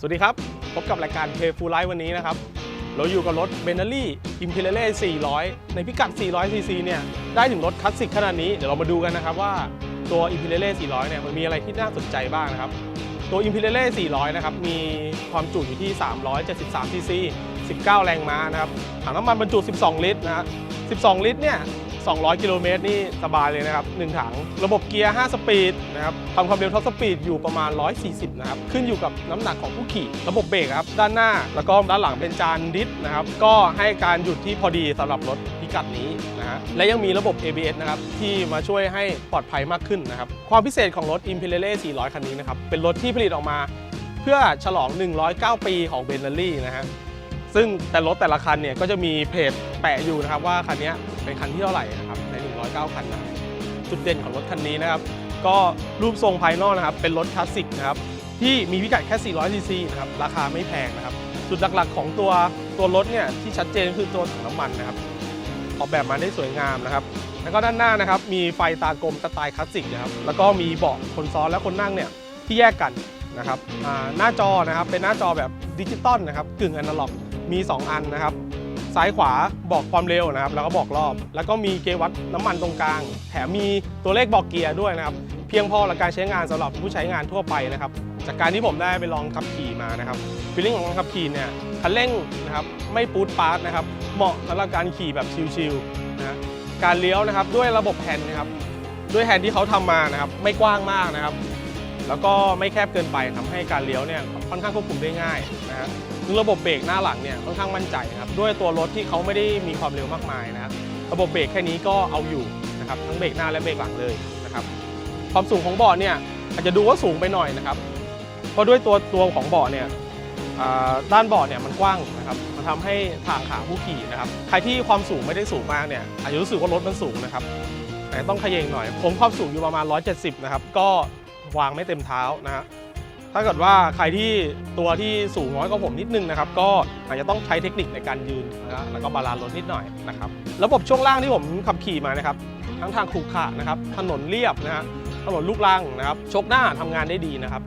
สวัสดีครับ พบกับรายการ p a y Full Life วันนี้นะครับ เราอยู่กับรถ b e n เ l ี Imperiale 400 ในพิกัด 400 cc เนี่ยได้ถึงรถคลาสสิกขนาดนี้ เดี๋ยวเรามาดูกันนะครับว่าตัว i m p e r i a l 400 เนี่ยมันมีอะไรที่น่าสนใจบ้างนะครับ ตัว i m p e r i a l 400 นะครับ มีความจุอยู่ที่ 373 cc 19 แรงม้านะครับถังน้ำมันบรรจุ 12 ลิตรนะฮะ12 ลิตรเนี่ย 200 กิโลเมตรนี่สบายเลยนะครับ 1 ถัง ระบบเกียร์ 5 สปีดนะครับทำความเร็วท็อปสปีดอยู่ประมาณ 140 นะครับ ขึ้นอยู่กับน้ำหนักของผู้ขี่ ระบบเบรกครับ ด้านหน้าแล้วก็ด้านหลังเป็นจานดิสนะครับ ก็ให้การหยุดที่พอดีสำหรับรถพิกัดนี้นะฮะ และยังมีระบบ ABS นะครับที่มาช่วยให้ปลอดภัยมากขึ้นนะครับ ความพิเศษของรถ Imperiale 400 คันนี้นะครับ เป็นรถที่ผลิตออกมา เพื่อฉลอง 109 ปีของเบนเ l ี่นะฮะ ซึ่งแต่รถแต่ละคันเนี่ยก็จะมีเพจแปะอยู่นะครับว่าคันนี้เป็นคันที่เท่าไหร่นะครับใน 109 คันนะจุดเด่นของรถคันนี้นะครับ ก็รูปทรงภายนอกนะครับ เป็นรถคลาสสิกนะครับที่มีพิกัดแค่ 400 ซีซีนะครับราคาไม่แพงนะครับ จุดหลักๆของตัวตัวรถเนี่ยที่ชัดเจนคือตัวถังน้ำมันนะครับ ออกแบบมาได้สวยงามนะครับ แล้วก็ด้านหน้านะครับ มีไฟตากลมสไตล์คลาสสิกนะครับแล้วก็มีเบาะคนซ้อนและคนนั่งเนี่ยที่แยกกันนะครับหน้าจอนะครับเป็นหน้าจอแบบดิจิตอลนะครับกึ่งอนาล็อก มี 2 อันนะครับ ซ้ายขวาบอกความเร็วนะครับ แล้วก็บอกรอบ แล้วก็มีเกวัดน้ำมันตรงกลาง แถมมีตัวเลขบอกเกียร์ด้วยนะครับ เพียงพอต่อการใช้งานสำหรับผู้ใช้งานทั่วไปนะครับ จากการที่ผมได้ไปลองขับขี่มานะครับฟีลลิ่งของการขับขี่เนี่ยคันเร่งนะครับไม่ปูดปาร์ตนะครับ เหมาะสำหรับการขี่แบบชิลๆนะการเลี้ยวนะครับด้วยระบบแฮนด์นะครับด้วยแฮนด์ที่เขาทำมานะครับ ไม่กว้างมากนะครับ แล้วก็ไม่แคบเกินไปทำให้การเลี้ยวเนี่ยค่อนข้างควบคุมได้ง่ายนะฮะ ระบบเบรกหน้าหลังเนี่ยค่อนข้างมั่นใจนะครับด้วยตัวรถที่เขาไม่ได้มีความเร็วมากมายนะครับระบบเบรกแค่นี้ก็เอาอยู่นะครับทั้งเบรกหน้าและเบรกหลังเลยนะครับความสูงของเบาะเนี่ยอาจจะดูว่าสูงไปหน่อยนะครับเพราะด้วยตัวตัวของเบาะเนี่ยด้านเบาะเนี่ยมันกว้างนะครับมันทำให้ทางขาผู้ขี่นะครับใครที่ความสูงไม่ได้สูงมากเนี่ยอาจจะรู้สึกว่ารถมันสูงนะครับแต่ต้องขยงหน่อย ผมความสูงอยู่ประมาณ 170 นะครับก็วางไม่เต็มเท้านะฮะ ถ้าเกิดว่าใครที่ตัวที่สูงน้อยกว่าผมนิดนึงนะครับ ก็อาจจะต้องใช้เทคนิคในการยืนนะฮะแล้วก็บาลานซ์รถนิดหน่อยนะครับระบบช่วงล่างที่ผมขับขี่มานะครับ ทั้งทางขรุขระนะครับ ถนนเรียบนะฮะถนนลูกรังนะครับชกหน้าทำงานได้ดีนะครับ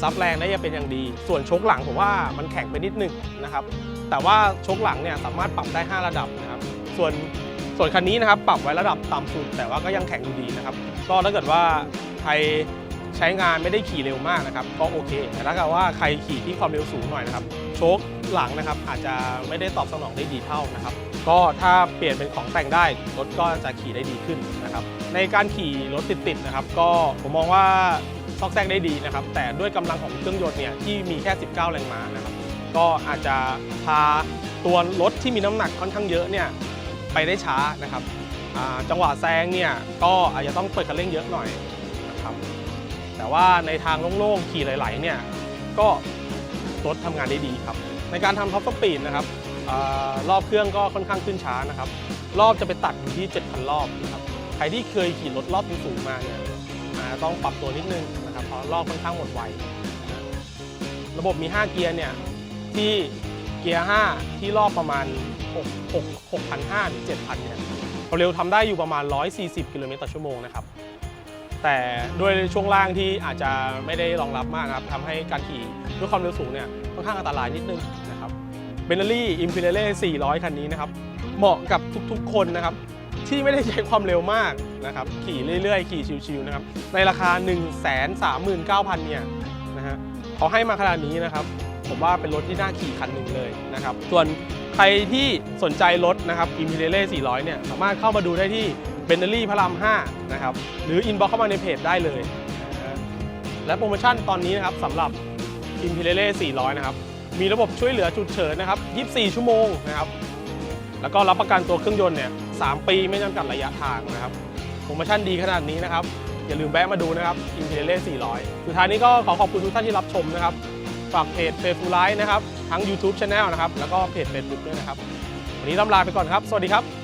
ซับแรงได้ยังเป็นอย่างดี ส่วนชกหลังผมว่ามันแข็งไปนิดนึงนะครับ แต่ว่าชกหลังเนี่ยสามารถปรับได้ 5 ระดับนะครับ ส่วนส่วนคันนี้นะครับปรับไว้ระดับต่ำสุด แต่ว่าก็ยังแข็งอยู่ดีนะครับ ก็ถ้าเกิดว่าใคร ใช้งานไม่ได้ขี่เร็วมากนะครับก็โอเค แต่ถ้าเกิดว่าใครขี่ที่ความเร็วสูงหน่อยนะครับโชคหลังนะครับอาจจะไม่ได้ตอบสนองได้ดีเท่านะครับก็ถ้าเปลี่ยนเป็นของแต่งได้รถก็จะขี่ได้ดีขึ้นนะครับในการขี่รถติดๆนะครับ ก็ผมมองว่าซอกแซกได้ดีนะครับ แต่ด้วยกำลังของเครื่องยนต์เนี่ยที่มีแค่ 19 แรงม้านะครับ ก็อาจจะพาตัวรถที่มีน้ำหนักค่อนข้างเยอะเนี่ยไปได้ช้านะครับจังหวะแซงเนี่ยก็อาจจะต้องเปิดคันเร่งเยอะหน่อยนะครับ แต่ว่าในทางโล่งๆขี่ไหลๆเนี่ยก็รถทำงานได้ดีครับ ในการทำท็อปสปีดนะครับอรอบเครื่องก็ค่อนข้างขึ้นช้านะครับ รอบจะไปตัดอยู่ที่ 7,000 รอบนะครับใครที่เคยขี่รถรอบสูงๆมาเนี่ยต้องปรับตัวนิดนึงนะครับเพราะรอบค่อนข้างหมดไวระบบมี 5 เกียร์เนี่ยที่เกียร์ 5 ที่รอบประมาณ 6 6 6,500 ถึง 7,000 เนี่ยความเร็วทำได้อยู่ประมาณ 140 กิโลเมตรต่อชั่วโมงนะครับ แต่ด้วยช่วงล่างที่อาจจะไม่ได้รองรับมากนะครับทำให้การขี่ด้วยความเร็วสูงเนี่ยค่อนข้างอันตรายนิดนึงนะครับเบนเนอรี่อิมพีเรเล่400 คันนี้นะครับ เหมาะกับทุกๆคนนะครับ ที่ไม่ได้ใช้ความเร็วมากนะครับ ขี่เรื่อยๆ ขี่ชิวๆนะครับ ในราคา 1 3 9 0 0 0 เนี่ยนะฮะเขาให้มาขนาดนี้นะครับ ผมว่าเป็นรถที่น่าขี่คันหนึ่งเลยนะครับ ส่วนใครที่สนใจรถนะครับอิมพีเรเล่400 เนี่ย สามารถเข้ามาดูได้ที่ เบนเนอรี่พระราม5นะครับหรืออินบ็อกเข้ามาในเพจได้เลยนะฮะและโปรโมชั่นตอนนี้นะครับสำหรับอิมพีเรเล่400 นะครับ มีระบบช่วยเหลือฉุกเฉินนะครับ 24 ชั่วโมงนะครับ แล้วก็รับประกันตัวเครื่องยนต์เนี่ย 3 ปีไม่จำกัดระยะทางนะครับ โปรโมชั่นดีขนาดนี้นะครับ อย่าลืมแวะมาดูนะครับอิมพีเรเล่400 สุดท้ายนี้ก็ขอขอบคุณทุกท่านที่รับชมนะครับ ฝากเพจเฟซบุ๊กไลฟ์นะครับ ทั้ง YouTube Channel นะครับ แล้วก็เพจ Facebook ด้วยนะครับ วันนี้ลำลาไปก่อนครับ สวัสดีครับ